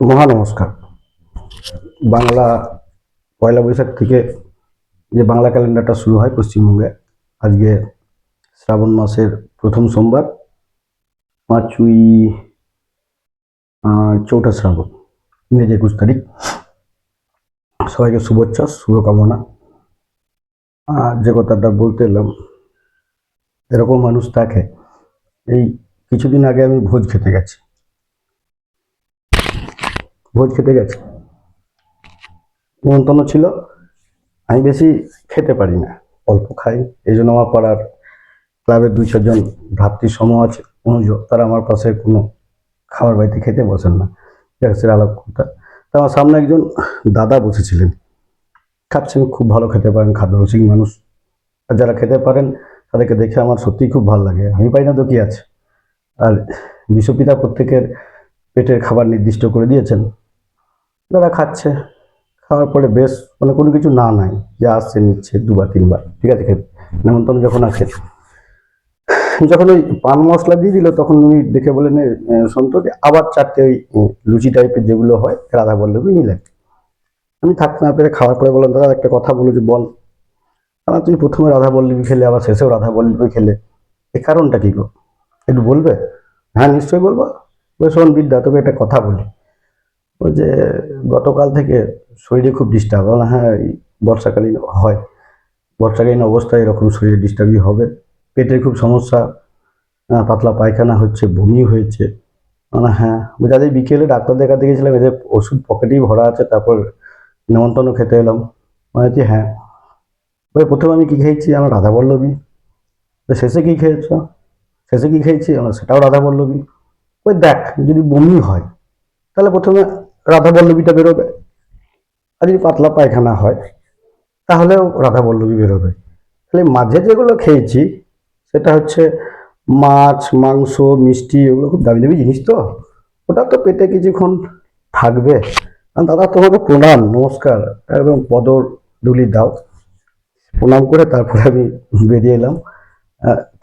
মহা নমস্কার। বাংলা পয়লা বৈশাখ থেকে যে বাংলা ক্যালেন্ডারটা শুরু হয় পশ্চিমবঙ্গে, আজকে শ্রাবণ মাসের প্রথম সোমবার, পাঁচই চৌঠা শ্রাবণ ইংরেজি একুশ তারিখ। সবাইকে শুভেচ্ছা, শুভকামনা। আর যে কথাটা বলতে এলাম, এরকম মানুষ থাকে, এই কিছুদিন আগে আমি ভোজ খেতে গেছি। ভোজ খেতে গেছে। নিমন্ত্রণ ছিল, আমি বেশি খেতে পারি না, অল্প খাই। এই জন্য আমার পাড়ার ক্লাবের দুই চারজন ভ্রাতৃ সমূহ আছে অনুজ তারা আমার পাশে কোনো খাবার বাড়িতে খেতে বসেন না। সে আলাপ কথা তা আমার সামনে একজন দাদা বসেছিলেন। খাচ্ছেন, খুব ভালো খেতে পারেন, খাদ্যরসিক মানুষ। আর যারা খেতে পারেন, তাদেরকে দেখে আমার সত্যিই খুব ভালো লাগে। আমি পাই না তো কি আছে? আর বিশ্বপিতা প্রত্যেকের পেটের খাবার নির্দিষ্ট করে দিয়েছেন। দাদা খাচ্ছে। খাওয়ার পরে বেশ মানে কোনো কিছু না নাই। যা আসছে নিচ্ছে দুবার তিনবার। ঠিক আছে খেতে নেমন্তন্ন যখন আসে যখন ওই পান মশলা দিয়ে দিল তখন উনি দেখে বলেন "এ, এ, আবার চারটে ওই লুচি টাইপের যেগুলো হয় রাধা বল্লভী নিলেন। আমি থাকতে না পেরে খাওয়ার পরে বললাম দাদা একটা কথা বলো যে বল। না তুমি প্রথমে রাধা বল্লভী খেলে আবার শেষেও রাধা বল্লভী খেলে। এ কারণটা কী গো? একটু বলবে? হ্যাঁ নিশ্চয়ই বলব। বলে শোন বিদ্যা তোকে একটা কথা বলি। ওই যে গতকাল থেকে শরীরে খুব ডিস্টার্ব বললাম হ্যাঁ বর্ষাকালীন হয়। বর্ষাকালীন অবস্থায় এরকম শরীরে ডিস্টার্বই হবে। পেটের খুব সমস্যা পাতলা পায়খানা হচ্ছে, বমি হয়েছে। মানে হ্যাঁ এই বিকেলে ডাক্তার দেখাতে গেছিলাম এদের ওষুধ পকেটেই ভরা আছে, তারপর নেমন্তন্ন খেতে এলাম। মানে হচ্ছে হ্যাঁ। ওই প্রথমে আমি কী খেয়েছি? আমার রাধা বল্লভী তো শেষে কী খেয়েছ? শেষে কী খেয়েছি? আমার সেটাও রাধা বল্লভী ওই দেখ, যদি বমি হয়, তাহলে প্রথমে রাধা বল্লভীটা বেরোবে? আর যদি পাতলা পায়খানা হয়, তাহলেও রাধা বল্লভী বেরোবে। তাহলে মাঝে যেগুলো খেয়েছি, সেটা হচ্ছে মাছ, মাংস, মিষ্টি, এগুলো খুব দামি দামি জিনিস তো। ওটা তো পেটে কিছুক্ষণ থাকবে। আর দাদা তোমাকে প্রণাম, নমস্কার। একদম পদর ডুলি দাও। প্রণাম করে তারপরে আমি বেরিয়ে এলাম।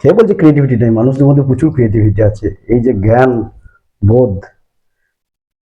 কে বলছে ক্রিয়েটিভিটি নেই মানুষদের মধ্যে প্রচুর ক্রিয়েটিভিটি আছে। এই যে জ্ঞান, বোধ